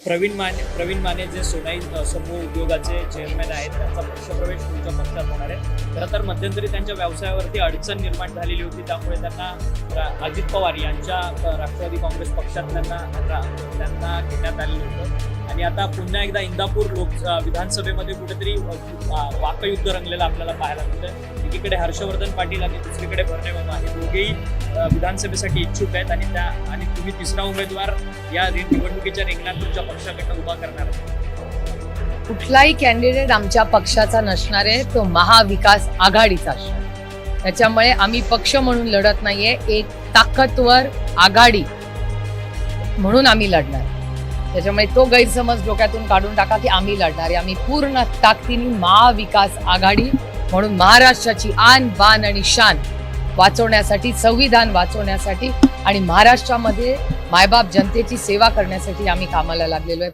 प्रवीण माने प्रवीण माने जे सोनाई समूह उद्योगाचे चेअरमॅन आहेत त्यांचा पक्षप्रवेश तुमच्या पक्षात होणार आहे. खरं तर मध्यंतरी त्यांच्या व्यवसायावरती अडचण निर्माण झालेली होती त्यामुळे त्यांना अजित पवार यांच्या राष्ट्रवादी काँग्रेस पक्षात त्यांना त्यांना घेण्यात आलेलं होतं. आणि आता पुन्हा एकदा इंदापूर लोक विधानसभेमध्ये कुठेतरी वाकयुद्ध रंगलेलं आपल्याला पाहायला मिळतं एकीकडे हर्षवर्धन पाटील आणि दुसरीकडे भरणे मामा हे दोघेही विधानसभेसाठी इच्छुक आहेत आणि त्या आणि तुम्ही तिसरा उमेदवार या निवडणुकीच्या रिंगणात तुमच्या पक्षाकडनं उभा करणार आहे कुठलाही कॅन्डिडेट आमच्या पक्षाचा नसणार आहे तो महाविकास आघाडीचा असणार त्याच्यामुळे आम्ही पक्ष म्हणून लढत नाहीये एक ताकदवर आघाडी म्हणून आम्ही लढणार. त्याच्यामुळे तो गैरसमज डोक्यातून काढून टाका की आम्ही लढणार आहे. आम्ही पूर्ण ताकदीने महाविकास आघाडी म्हणून महाराष्ट्राची आन बान आणि शान वाचवण्यासाठी संविधान वाचवण्यासाठी आणि महाराष्ट्रामध्ये मायबाप जनतेची सेवा करण्यासाठी आम्ही कामाला लागलेलो आहे.